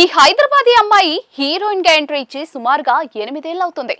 ఈ హైదరాబాదీ అమ్మాయి హీరోయిన్గా ఎంట్రీ ఇచ్చి సుమారుగా ఎనిమిదేళ్ళు అవుతుంది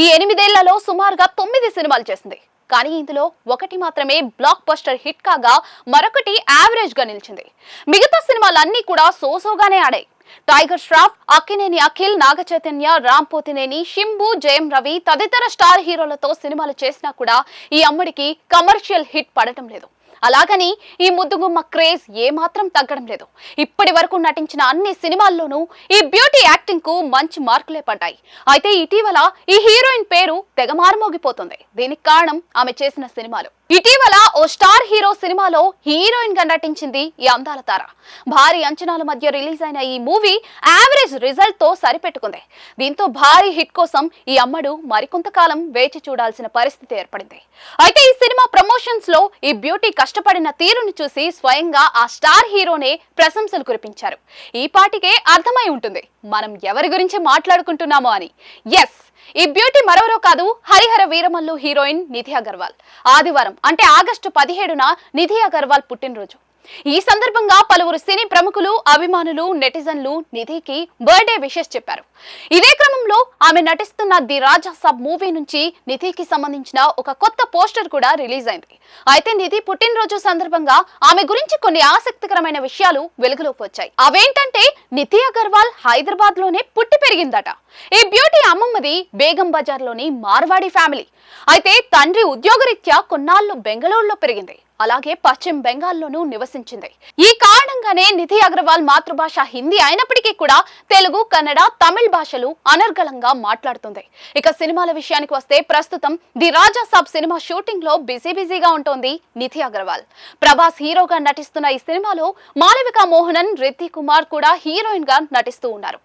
ఈ ఎనిమిదేళ్ళలో సుమారుగా తొమ్మిది సినిమాలు చేసింది. కానీ ఇందులో ఒకటి మాత్రమే బ్లాక్ బస్టర్ హిట్ కాగా మరొకటి యావరేజ్గా నిలిచింది. మిగతా సినిమాలన్నీ కూడా సోసోగానే ఆడాయి. టైగర్ ష్రాఫ్ అక్కినేని అఖిల్ నాగ చైతన్య రామ్ పోతినేని షింబు జయం రవి తదితర స్టార్ హీరోలతో సినిమాలు చేసినా కూడా ఈ అమ్మడికి కమర్షియల్ హిట్ పడటం లేదు. అలాగని ఈ ముద్దుగుమ్మ క్రేజ్ ఏమాత్రం తగ్గడం లేదు. ఇప్పటి వరకు నటించిన అన్ని సినిమాల్లోనూ ఈ బ్యూటీ యాక్టింగ్కు మంచి మార్కులే పడ్డాయి. అయితే ఇటీవల ఈ హీరోయిన్ పేరు తెగ మారుమోగిపోతుంది దీనికి కారణం ఆమె చేసిన సినిమాలు. ఇటీవల ఓ స్టార్ హీరో సినిమాలో హీరోయిన్గా నటించింది ఈ అందాల తార. భారీ అంచనాల మధ్య రిలీజ్ అయిన ఈ మూవీ యావరేజ్ రిజల్ట్తో సరిపెట్టుకుంది. దీంతో భారీ హిట్ కోసం ఈ అమ్మడు మరికొంతకాలం వేచి చూడాల్సిన పరిస్థితి ఏర్పడింది. అయితే ఈ సినిమా ప్రమోషన్స్లో ఈ బ్యూటీ కష్టపడిన తీరును చూసి స్వయంగా ఆ స్టార్ హీరోనే ప్రశంసలు కురిపించారు. ఈ పాటికే అర్థమై ఉంటుంది మనం ఎవరి గురించి మాట్లాడుకుంటున్నామో అని. ఎస్ ఈ బ్యూటీ మరెవరో కాదు హరిహర వీరమల్లు హీరోయిన్ నిధి అగర్వాల్. ఆదివారం అంటే ఆగస్టు పదిహేడున నిధి అగర్వాల్ పుట్టినరోజు. ఈ సందర్భంగా పలువురు సినీ ప్రముఖులు అభిమానులు నెటిజన్లు నిధికి బర్త్డే విషెస్ చెప్పారు. ఇదే క్రమంలో ఆమె నటిస్తున్న ది రాజా సబ్ మూవీ నుంచి నిధికి సంబంధించిన ఒక కొత్త పోస్టర్ కూడా రిలీజ్ అయింది. అయితే నిధి పుట్టినరోజు సందర్భంగా ఆమె గురించి కొన్ని ఆసక్తికరమైన విషయాలు వెలుగులోకి వచ్చాయి. అవేంటంటే నిధి అగర్వాల్ హైదరాబాద్లోనే పుట్టి పెరిగిందట. ఈ బ్యూటీ అమ్మమ్మది బేగం బజార్లోని మార్వాడి ఫ్యామిలీ. అయితే తండ్రి ఉద్యోగరీత్యా కొన్నాళ్ళు బెంగళూరులో పెరిగింది. అలాగే పశ్చిమ బెంగాల్లోనూ నివసించింది. ఈ కారణంగానే నిధి అగర్వాల్ మాతృభాష హిందీ అయినప్పటికీ కూడా తెలుగు కన్నడ తమిళ్ భాషలు అనర్గళంగా మాట్లాడుతుంది. ఇక సినిమాల విషయానికి వస్తే ప్రస్తుతం ది రాజా సాబ్ సినిమా షూటింగ్లో బిజీ బిజీగా ఉంటోంది నిధి అగర్వాల్. ప్రభాస్ హీరోగా నటిస్తున్న ఈ సినిమాలో మాలవిక మోహనన్ రిత్తి కుమార్ కూడా హీరోయిన్గా నటిస్తూ ఉన్నారు.